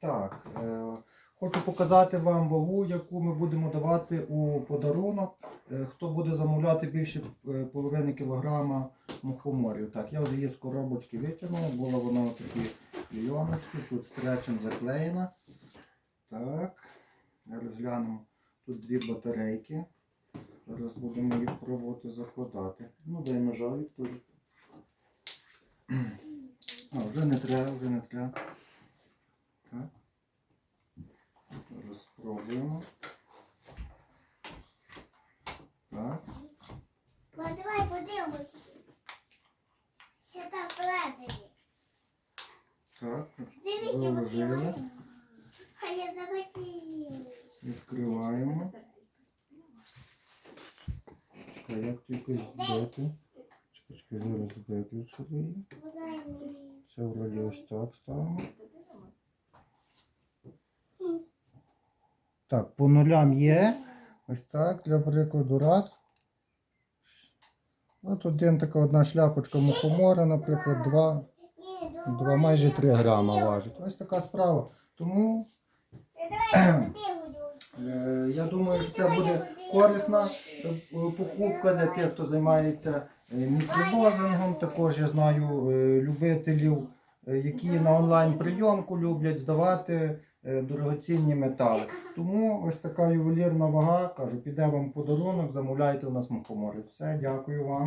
Так, е, хочу показати вам вагу, яку ми будемо давати у подарунок. Е, Хто буде замовляти більше е, половини кілограма мухоморів. Так, я вже її з коробочки витягнув, була вона в такій клейоночці, тут стречем заклеєна. Так, зараз глянемо. Тут дві батарейки. Зараз будемо їх пробувати закладати. Ну, дай ножа Вікторія. А, вже не треба, вже не треба. Так. Зараз спробуємо. Так. Ну, давай подивимося. Що там всередині. Так. Дивіться, Заложили. відкриваємо. А я захотів. Відкриваємо. Чекай, як тільки збити. Чекай, чекай, зараз виключили її. Подай мені. Це вроді ось так ставимо. Так, по нулям є. Ось так, для прикладу, раз. От один така одна шляпочка мухомора, наприклад, два, два майже 3 грама важить. Ось така справа. Тому е, я думаю, що це буде корисна е, покупка для тих, хто займається е, мікродозингом. Також я знаю любителів, які на онлайн прийомку люблять здавати дорогоцінні метали. Тому ось така ювелірна вага, кажу, піде вам подарунок, замовляйте у нас мухомори. Все, дякую вам.